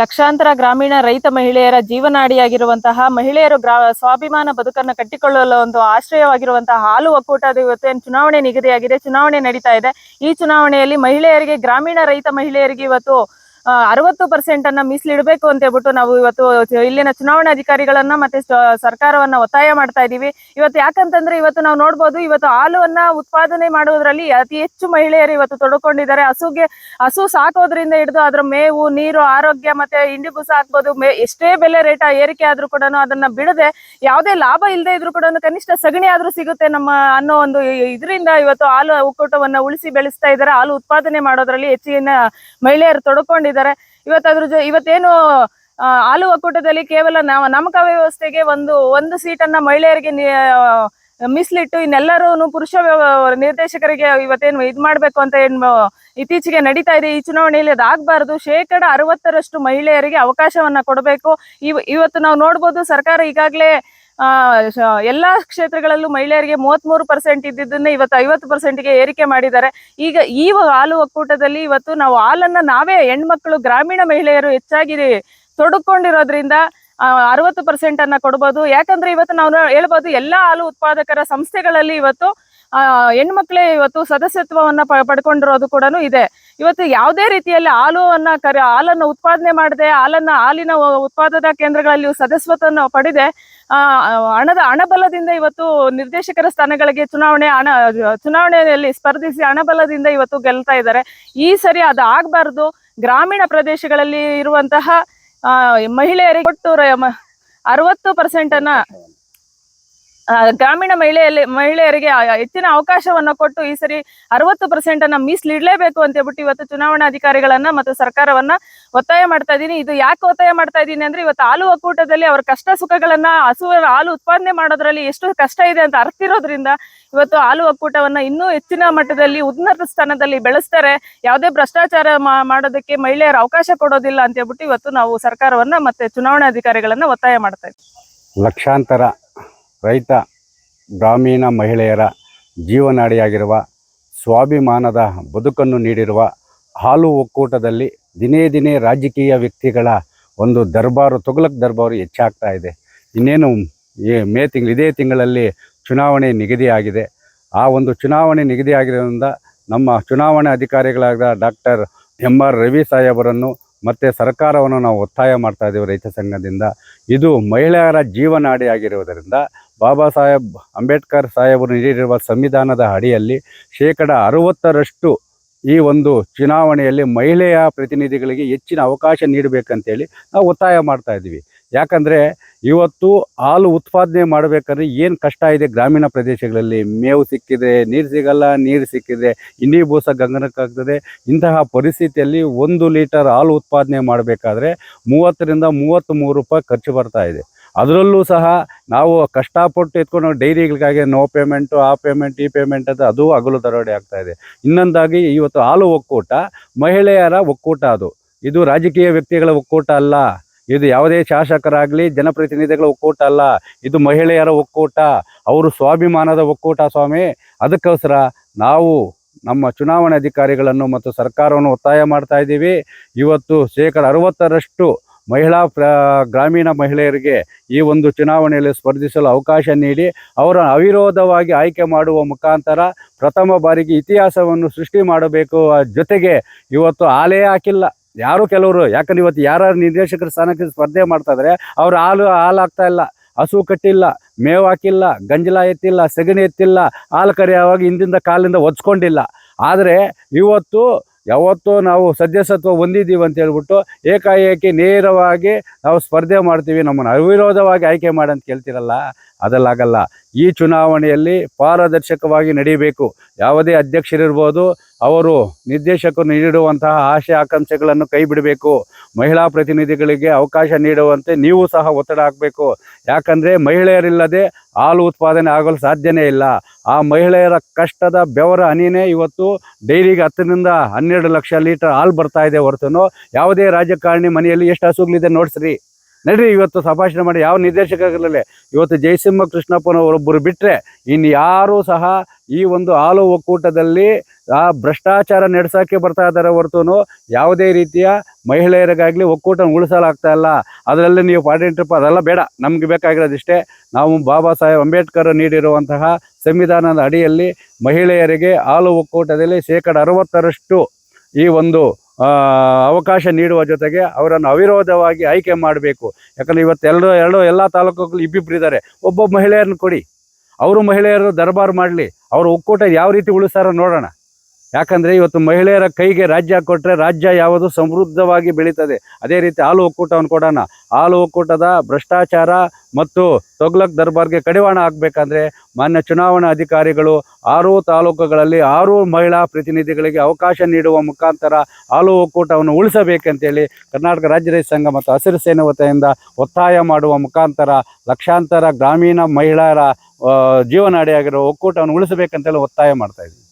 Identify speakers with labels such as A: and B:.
A: ಲಕ್ಷಾಂತರ ಗ್ರಾಮೀಣ ರೈತ ಮಹಿಳೆಯರ ಜೀವನಾಡಿಯಾಗಿರುವಂತಹ ಮಹಿಳೆಯರು ಗ್ರಾ, ಸ್ವಾಭಿಮಾನ ಬದುಕನ್ನು ಕಟ್ಟಿಕೊಳ್ಳಲು ಒಂದು ಆಶ್ರಯವಾಗಿರುವಂತಹ ಹಾಲು ಒಕ್ಕೂಟದ ಇವತ್ತು ಏನು ಚುನಾವಣೆ ನಿಗದಿಯಾಗಿದೆ, ಚುನಾವಣೆ ನಡೀತಾ ಇದೆ. ಈ ಚುನಾವಣೆಯಲ್ಲಿ ಮಹಿಳೆಯರಿಗೆ, ಗ್ರಾಮೀಣ ರೈತ ಮಹಿಳೆಯರಿಗೆ ಇವತ್ತು ಅರವತ್ತು ಪರ್ಸೆಂಟ್ ಅನ್ನ ಮೀಸಲಿಡಬೇಕು ಅಂತ ಹೇಳ್ಬಿಟ್ಟು ನಾವು ಇವತ್ತು ಇಲ್ಲಿನ ಚುನಾವಣಾ ಅಧಿಕಾರಿಗಳನ್ನ ಮತ್ತೆ ಸರ್ಕಾರವನ್ನ ಒತ್ತಾಯ ಮಾಡ್ತಾ ಇದೀವಿ. ಇವತ್ತು ಯಾಕಂತಂದ್ರೆ ಇವತ್ತು ನಾವು ನೋಡ್ಬೋದು, ಇವತ್ತು ಹಾಲುವನ್ನ ಉತ್ಪಾದನೆ ಮಾಡುವುದರಲ್ಲಿ ಅತಿ ಹೆಚ್ಚು ಮಹಿಳೆಯರು ಇವತ್ತು ತೊಡಕೊಂಡಿದ್ದಾರೆ. ಹಸುಗೆ, ಹಸು ಸಾಕೋದ್ರಿಂದ ಹಿಡಿದು ಅದರ ಮೇವು, ನೀರು, ಆರೋಗ್ಯ ಮತ್ತೆ ಹಿಂಡಿ ಬುಸ ಹಾಕ್ಬೋದು. ಎಷ್ಟೇ ಬೆಲೆ ರೇಟ್ ಏರಿಕೆ ಆದ್ರೂ ಕೂಡ ಅದನ್ನ ಬಿಡದೆ ಯಾವುದೇ ಲಾಭ ಇಲ್ಲದೆ ಇದ್ರೂ ಕೂಡ ಕನಿಷ್ಠ ಸಗಣಿ ಆದ್ರೂ ಸಿಗುತ್ತೆ ನಮ್ಮ ಅನ್ನೋ ಒಂದು ಇದರಿಂದ ಇವತ್ತು ಹಾಲು ಒಕ್ಕೂಟವನ್ನ ಉಳಿಸಿ ಬೆಳೆಸ್ತಾ ಇದ್ದಾರೆ. ಹಾಲು ಉತ್ಪಾದನೆ ಮಾಡೋದ್ರಲ್ಲಿ ಹೆಚ್ಚಿನ ಮಹಿಳೆಯರು ತೊಡ್ಕೊಂಡಿದ್ದಾರೆ. ಅದ್ರ ಜೊ, ಇವತ್ತೇನು ಹಾಲು ಒಕ್ಕೂಟದಲ್ಲಿ ಕೇವಲ ನಾವು ನಾಮಕ ವ್ಯವಸ್ಥೆಗೆ ಒಂದು ಒಂದು ಸೀಟನ್ನ ಮಹಿಳೆಯರಿಗೆ ಮೀಸಲಿಟ್ಟು ಇನ್ನೆಲ್ಲರೂ ಪುರುಷ ನಿರ್ದೇಶಕರಿಗೆ ಇವತ್ತೇನು ಇದ್ ಮಾಡ್ಬೇಕು ಅಂತ ಏನು ಇತ್ತೀಚೆಗೆ ನಡೀತಾ ಇದೆ. ಈ ಚುನಾವಣೆಯಲ್ಲಿ ಅದಾಗಬಾರ್ದು ಶೇಕಡ ಅರವತ್ತರಷ್ಟು ಮಹಿಳೆಯರಿಗೆ ಅವಕಾಶವನ್ನ ಕೊಡಬೇಕು. ಇವ್, ಇವತ್ತು ನಾವು ನೋಡ್ಬೋದು ಸರ್ಕಾರ ಈಗಾಗಲೇ ಎಲ್ಲಾ ಕ್ಷೇತ್ರಗಳಲ್ಲೂ ಮಹಿಳೆಯರಿಗೆ ಮೂವತ್ಮೂರು ಪರ್ಸೆಂಟ್ ಇದ್ದಿದ್ದನ್ನ ಇವತ್ತು ಐವತ್ತು ಪರ್ಸೆಂಟ್ಗೆ ಏರಿಕೆ ಮಾಡಿದ್ದಾರೆ. ಈಗ ಈ ಹಾಲು ಒಕ್ಕೂಟದಲ್ಲಿ ಇವತ್ತು ನಾವು ಹಾಲನ್ನ ನಾವೇ ಹೆಣ್ಮಕ್ಳು, ಗ್ರಾಮೀಣ ಮಹಿಳೆಯರು ಹೆಚ್ಚಾಗಿ ತೊಡಕೊಂಡಿರೋದ್ರಿಂದ ಅರವತ್ತು ಪರ್ಸೆಂಟ್ ಅನ್ನ ಕೊಡ್ಬೋದು. ಯಾಕಂದ್ರೆ ಇವತ್ತು ನಾವು ಹೇಳ್ಬೋದು, ಎಲ್ಲಾ ಹಾಲು ಉತ್ಪಾದಕರ ಸಂಸ್ಥೆಗಳಲ್ಲಿ ಇವತ್ತು ಆ ಹೆಣ್ಮಕ್ಳೇ ಇವತ್ತು ಸದಸ್ಯತ್ವವನ್ನ ಪಡ್ಕೊಂಡಿರೋದು ಕೂಡ ಇದೆ. ಇವತ್ತು ಯಾವುದೇ ರೀತಿಯಲ್ಲಿ ಹಾಲುವನ್ನ ಕರ ಹಾಲನ್ನು ಉತ್ಪಾದನೆ ಮಾಡದೆ ಹಾಲನ್ನ ಹಾಲಿನ ಉತ್ಪಾದನಾ ಕೇಂದ್ರಗಳಲ್ಲಿ ಸದಸ್ಯತ್ವವನ್ನು ಪಡೆದೆ ಹಣದ ಹಣಬಲದಿಂದ ಇವತ್ತು ನಿರ್ದೇಶಕರ ಸ್ಥಾನಗಳಿಗೆ ಚುನಾವಣೆ ಹಣ ಚುನಾವಣೆಯಲ್ಲಿ ಸ್ಪರ್ಧಿಸಿ ಹಣಬಲದಿಂದ ಇವತ್ತು ಗೆಲ್ತಾ ಇದ್ದಾರೆ. ಈ ಸರಿ ಅದು ಆಗಬಾರ್ದು. ಗ್ರಾಮೀಣ ಪ್ರದೇಶಗಳಲ್ಲಿ ಇರುವಂತಹ ಮಹಿಳೆಯರಿಗೆ ಒಟ್ಟು ಅರವತ್ತು ಪರ್ಸೆಂಟ್ ಅನ್ನ ಆ, ಗ್ರಾಮೀಣ ಮಹಿಳೆಯಲ್ಲಿ, ಮಹಿಳೆಯರಿಗೆ ಹೆಚ್ಚಿನ ಅವಕಾಶವನ್ನ ಕೊಟ್ಟು ಈ ಸರಿ ಅರವತ್ತು ಪರ್ಸೆಂಟ್ ಅನ್ನ ಮೀಸಲಿಡಲೇಬೇಕು ಅಂತ ಹೇಳ್ಬಿಟ್ಟು ಇವತ್ತು ಚುನಾವಣಾಧಿಕಾರಿಗಳನ್ನ ಮತ್ತು ಸರ್ಕಾರವನ್ನ ಒತ್ತಾಯ ಮಾಡ್ತಾ ಇದ್ದೀನಿ. ಇದು ಯಾಕೆ ಒತ್ತಾಯ ಮಾಡ್ತಾ ಇದ್ದೀನಿ ಅಂದ್ರೆ ಇವತ್ತು ಹಾಲು ಒಕ್ಕೂಟದಲ್ಲಿ ಅವರ ಕಷ್ಟ ಸುಖಗಳನ್ನ ಹಸು, ಹಾಲು ಉತ್ಪಾದನೆ ಮಾಡೋದ್ರಲ್ಲಿ ಎಷ್ಟು ಕಷ್ಟ ಇದೆ ಅಂತ ಅರ್ತಿರೋದ್ರಿಂದ ಇವತ್ತು ಹಾಲು ಒಕ್ಕೂಟವನ್ನ ಇನ್ನೂ ಹೆಚ್ಚಿನ ಮಟ್ಟದಲ್ಲಿ, ಉನ್ನತ ಸ್ಥಾನದಲ್ಲಿ ಬೆಳೆಸ್ತಾರೆ. ಯಾವುದೇ ಭ್ರಷ್ಟಾಚಾರ ಮಾಡೋದಕ್ಕೆ ಮಹಿಳೆಯರ ಅವಕಾಶ ಕೊಡೋದಿಲ್ಲ ಅಂತ ಹೇಳ್ಬಿಟ್ಟು ಇವತ್ತು ನಾವು ಸರ್ಕಾರವನ್ನ ಮತ್ತೆ ಚುನಾವಣಾಧಿಕಾರಿಗಳನ್ನ ಒತ್ತಾಯ ಮಾಡ್ತಾ ಇದ್ದೀವಿ.
B: ಲಕ್ಷಾಂತರ ರೈತ, ಗ್ರಾಮೀಣ ಮಹಿಳೆಯರ ಜೀವನಾಡಿಯಾಗಿರುವ ಸ್ವಾಭಿಮಾನದ ಬದುಕನ್ನು ನೀಡಿರುವ ಹಾಲು ಒಕ್ಕೂಟದಲ್ಲಿ ದಿನೇ ದಿನೇ ರಾಜಕೀಯ ವ್ಯಕ್ತಿಗಳ ಒಂದು ದರ್ಬಾರು ತೊಗಲಕ್ ದರ್ಬಾರು ಹೆಚ್ಚಾಗ್ತಾ ಇದೆ. ಇನ್ನೇನು ಮೇ ತಿಂಗಳು ಇದೇ ತಿಂಗಳಲ್ಲಿ ಚುನಾವಣೆ ನಿಗದಿಯಾಗಿದೆ. ಆ ಒಂದು ಚುನಾವಣೆ ನಿಗದಿಯಾಗಿರೋದ್ರಿಂದ ನಮ್ಮ ಚುನಾವಣೆ ಅಧಿಕಾರಿಗಳಾದ ಡಾಕ್ಟರ್ ಎಂ ಆರ್ ರವಿ ಸಾಹೇಬರನ್ನು ಮತ್ತು ಸರ್ಕಾರವನ್ನು ನಾವು ಒತ್ತಾಯ ಮಾಡ್ತಾ ರೈತ ಸಂಘದಿಂದ. ಇದು ಮಹಿಳೆಯರ ಜೀವನಾಡಿಯಾಗಿರುವುದರಿಂದ ಬಾಬಾ ಸಾಹೇಬ್ ಅಂಬೇಡ್ಕರ್ ಸಾಹೇಬರು ನೀಡಿರುವ ಸಂವಿಧಾನದ ಅಡಿಯಲ್ಲಿ ಶೇಕಡ ಅರುವತ್ತರಷ್ಟು ಈ ಒಂದು ಚುನಾವಣೆಯಲ್ಲಿ ಮಹಿಳೆಯ ಪ್ರತಿನಿಧಿಗಳಿಗೆ ಹೆಚ್ಚಿನ ಅವಕಾಶ ನೀಡಬೇಕಂತೇಳಿ ನಾವು ಒತ್ತಾಯ ಮಾಡ್ತಾ ಇದ್ದೀವಿ. ಯಾಕಂದರೆ ಇವತ್ತು ಹಾಲು ಉತ್ಪಾದನೆ ಮಾಡಬೇಕಾದ್ರೆ ಏನು ಕಷ್ಟ ಇದೆ ಗ್ರಾಮೀಣ ಪ್ರದೇಶಗಳಲ್ಲಿ. ಮೇವು ಸಿಕ್ಕಿದೆ ನೀರು ಸಿಗಲ್ಲ, ನೀರು ಸಿಕ್ಕಿದೆ ಇಂಡಿ ಬೂಸ ಗಂಗನಕ್ಕಾಗ್ತದೆ. ಇಂತಹ ಪರಿಸ್ಥಿತಿಯಲ್ಲಿ ಒಂದು ಲೀಟರ್ ಹಾಲು ಉತ್ಪಾದನೆ ಮಾಡಬೇಕಾದ್ರೆ ಮೂವತ್ತರಿಂದ ಮೂವತ್ತ್ಮೂರು ರೂಪಾಯಿ ಖರ್ಚು ಬರ್ತಾ ಇದೆ. ಅದರಲ್ಲೂ ಸಹ ನಾವು ಕಷ್ಟಪಟ್ಟು ಎತ್ಕೊಂಡು ಡೈರಿಗಳಿಗಾಗಿ ನೋ ಪೇಮೆಂಟು, ಆ ಪೇಮೆಂಟ್, ಈ ಪೇಮೆಂಟ್ ಅಂತ ಅದು ಹಗಲು ದರೋಡೆ ಆಗ್ತಾ ಇದೆ. ಇನ್ನೊಂದಾಗಿ ಇವತ್ತು ಹಾಲು ಒಕ್ಕೂಟ, ಮಹಿಳೆಯರ ಒಕ್ಕೂಟ ಅದು. ಇದು ರಾಜಕೀಯ ವ್ಯಕ್ತಿಗಳ ಒಕ್ಕೂಟ ಅಲ್ಲ. ಇದು ಯಾವುದೇ ಶಾಸಕರಾಗಲಿ, ಜನಪ್ರತಿನಿಧಿಗಳ ಒಕ್ಕೂಟ ಅಲ್ಲ. ಇದು ಮಹಿಳೆಯರ ಒಕ್ಕೂಟ, ಅವರು ಸ್ವಾಭಿಮಾನದ ಒಕ್ಕೂಟ ಸ್ವಾಮಿ. ಅದಕ್ಕೋಸ್ಕರ ನಾವು ನಮ್ಮ ಚುನಾವಣೆ ಅಧಿಕಾರಿಗಳನ್ನು ಮತ್ತು ಸರ್ಕಾರವನ್ನು ಒತ್ತಾಯ ಮಾಡ್ತಾ ಇದ್ದೀವಿ. ಇವತ್ತು ಶೇಕಡ ಅರವತ್ತರಷ್ಟು ಮಹಿಳಾ ಗ್ರಾಮೀಣ ಮಹಿಳೆಯರಿಗೆ ಈ ಒಂದು ಚುನಾವಣೆಯಲ್ಲಿ ಸ್ಪರ್ಧಿಸಲು ಅವಕಾಶ ನೀಡಿ ಅವರ ಅವಿರೋಧವಾಗಿ ಆಯ್ಕೆ ಮಾಡುವ ಮುಖಾಂತರ ಪ್ರಥಮ ಬಾರಿಗೆ ಇತಿಹಾಸವನ್ನು ಸೃಷ್ಟಿ ಮಾಡಬೇಕು. ಜೊತೆಗೆ ಇವತ್ತು ಆಲೇ ಹಾಕಿಲ್ಲ. ಯಾರು ಕೆಲವರು, ಯಾಕಂದ್ರೆ ಇವತ್ತು ಯಾರು ನಿರ್ದೇಶಕರ ಸ್ಥಾನಕ್ಕೆ ಸ್ಪರ್ಧೆ ಮಾಡ್ತಾ ಇದ್ದಾರೆ ಅವ್ರು ಹಾಲು ಹಾಲು ಹಾಕ್ತಾ ಇಲ್ಲ. ಹಸು ಕಟ್ಟಿಲ್ಲ, ಮೇವು ಹಾಕಿಲ್ಲ, ಗಂಜಲ ಎತ್ತಿಲ್ಲ, ಸಗಣಿ ಎತ್ತಿಲ್ಲ, ಹಾಲು ಕರೆಯುವಾಗ ಹಿಂದಿಂದ ಕಾಲಿಂದ ಒದ್ಸ್ಕೊಂಡಿಲ್ಲ. ಆದರೆ ಇವತ್ತು ಯಾವತ್ತೂ ನಾವು ಸದಸ್ಯತ್ವ ಹೊಂದಿದ್ದೀವಿ ಅಂತ ಹೇಳ್ಬಿಟ್ಟು ಏಕಾಏಕಿ ನೇರವಾಗಿ ನಾವು ಸ್ಪರ್ಧೆ ಮಾಡ್ತೀವಿ, ನಮ್ಮನ್ನು ಅವಿರೋಧವಾಗಿ ಆಯ್ಕೆ ಮಾಡಿ ಅಂತ ಕೇಳ್ತಿರಲ್ಲ? ಅದಲ್ಲಾಗಲ್ಲ. ಈ ಚುನಾವಣೆಯಲ್ಲಿ ಪಾರದರ್ಶಕವಾಗಿ ನಡೀಬೇಕು. ಯಾವುದೇ ಅಧ್ಯಕ್ಷರಿರ್ಬೋದು, ಅವರು ನಿರ್ದೇಶಕರು ನೀಡುವಂತಹ ಆಶೆ ಆಕಾಂಕ್ಷೆಗಳನ್ನು ಕೈ ಬಿಡಬೇಕು ಮಹಿಳಾ ಪ್ರತಿನಿಧಿಗಳಿಗೆ ಅವಕಾಶ ನೀಡುವಂತೆ ನೀವು ಸಹ ಒತ್ತಡ ಹಾಕಬೇಕು. ಯಾಕಂದರೆ ಮಹಿಳೆಯರಿಲ್ಲದೆ ಹಾಲು ಉತ್ಪಾದನೆ ಆಗಲು ಸಾಧ್ಯನೇ ಇಲ್ಲ. ಆ ಮಹಿಳೆಯರ ಕಷ್ಟದ ಬೆವರ ಹನಿನೇ ಇವತ್ತು ಡೈರಿಗೆ ಹತ್ತರಿಂದ ಹನ್ನೆರಡು ಲಕ್ಷ ಲೀಟರ್ ಹಾಲು ಬರ್ತಾ ಇದೆ ಹೊರತು ಯಾವುದೇ ರಾಜಕಾರಣಿ ಮನೆಯಲ್ಲಿ ಎಷ್ಟು ಹಸುಗಳಿದೆ ನೋಡ್ಸ್ರಿ. ನಡ್ರಿ, ಇವತ್ತು ಸಂಭಾಷಣೆ ಮಾಡಿ ಯಾವ ನಿರ್ದೇಶಕರಲ್ಲಿ, ಇವತ್ತು ಜಯಸಿಂಹ ಕೃಷ್ಣಪ್ಪನವರೊಬ್ಬರು ಬಿಟ್ಟರೆ ಇನ್ನು ಯಾರೂ ಸಹ ಈ ಒಂದು ಹಾಲು ಒಕ್ಕೂಟದಲ್ಲಿ, ಆ ಭ್ರಷ್ಟಾಚಾರ ನಡೆಸೋಕ್ಕೆ ಬರ್ತಾ ಇದ್ದಾರೆ ಹೊರತು ಯಾವುದೇ ರೀತಿಯ ಮಹಿಳೆಯರಿಗಾಗಲಿ ಒಕ್ಕೂಟ ಉಳಿಸಲಾಗ್ತಾ ಇಲ್ಲ. ಅದರಲ್ಲಿ ನೀವು ಪಾರ್ಟಿಂಟ್ರಪ್ಪ ಅದೆಲ್ಲ ಬೇಡ. ನಮ್ಗೆ ಬೇಕಾಗಿರೋದಿಷ್ಟೇ. ನಾವು ಬಾಬಾ ಸಾಹೇಬ್ ಅಂಬೇಡ್ಕರ್ ನೀಡಿರುವಂತಹ ಸಂವಿಧಾನದ ಅಡಿಯಲ್ಲಿ ಮಹಿಳೆಯರಿಗೆ ಹಾಲು ಒಕ್ಕೂಟದಲ್ಲಿ ಶೇಕಡ ಅರವತ್ತರಷ್ಟು ಈ ಒಂದು ಅವಕಾಶ ನೀಡುವ ಜೊತೆಗೆ ಅವರನ್ನು ಅವಿರೋಧವಾಗಿ ಆಯ್ಕೆ ಮಾಡಬೇಕು. ಯಾಕಂದರೆ ಇವತ್ತು ಎರಡು ಎರಡು ಎಲ್ಲ ತಾಲೂಕುಗಳು ಇಬ್ಬಿಬ್ಬರು ಇದ್ದಾರೆ. ಒಬ್ಬೊಬ್ಬ ಮಹಿಳೆಯರನ್ನು ಕೊಡಿ. ಅವರು ಮಹಿಳೆಯರು ದರ್ಬಾರ್ ಮಾಡಲಿ. ಅವರು ಒಕ್ಕೂಟ ಯಾವ ರೀತಿ ಉಳಿಸ್ತಾರೋ ನೋಡೋಣ. ಯಾಕಂದರೆ ಇವತ್ತು ಮಹಿಳೆಯರ ಕೈಗೆ ರಾಜ್ಯ ಕೊಟ್ಟರೆ ರಾಜ್ಯ ಯಾವುದು ಸಮೃದ್ಧವಾಗಿ ಬೆಳೀತದೆ. ಅದೇ ರೀತಿ ಹಾಲು ಒಕ್ಕೂಟವನ್ನು ಕೊಡೋಣ. ಹಾಲು ಒಕ್ಕೂಟದ ಭ್ರಷ್ಟಾಚಾರ ಮತ್ತು ತೊಗ್ಲಕ್ ದರ್ಬಾರ್ಗೆ ಕಡಿವಾಣ ಹಾಕಬೇಕಂದ್ರೆ ಮಾನ್ಯ ಚುನಾವಣಾ ಅಧಿಕಾರಿಗಳು ಆರು ತಾಲೂಕುಗಳಲ್ಲಿ ಆರು ಮಹಿಳಾ ಪ್ರತಿನಿಧಿಗಳಿಗೆ ಅವಕಾಶ ನೀಡುವ ಮುಖಾಂತರ ಹಾಲು ಒಕ್ಕೂಟವನ್ನು ಉಳಿಸಬೇಕಂತೇಳಿ ಕರ್ನಾಟಕ ರಾಜ್ಯ ರೈತ ಸಂಘ ಮತ್ತು ಹಸಿರು ಸೇನೆ ವತಿಯಿಂದ ಒತ್ತಾಯ ಮಾಡುವ ಮುಖಾಂತರ ಲಕ್ಷಾಂತರ ಗ್ರಾಮೀಣ ಮಹಿಳೆಯರ ಜೀವನಾಡಿಯಾಗಿರೋ ಒಕ್ಕೂಟವನ್ನು ಉಳಿಸಬೇಕಂತೇಳಿ ಒತ್ತಾಯ ಮಾಡ್ತಾ ಇದ್ದೀವಿ.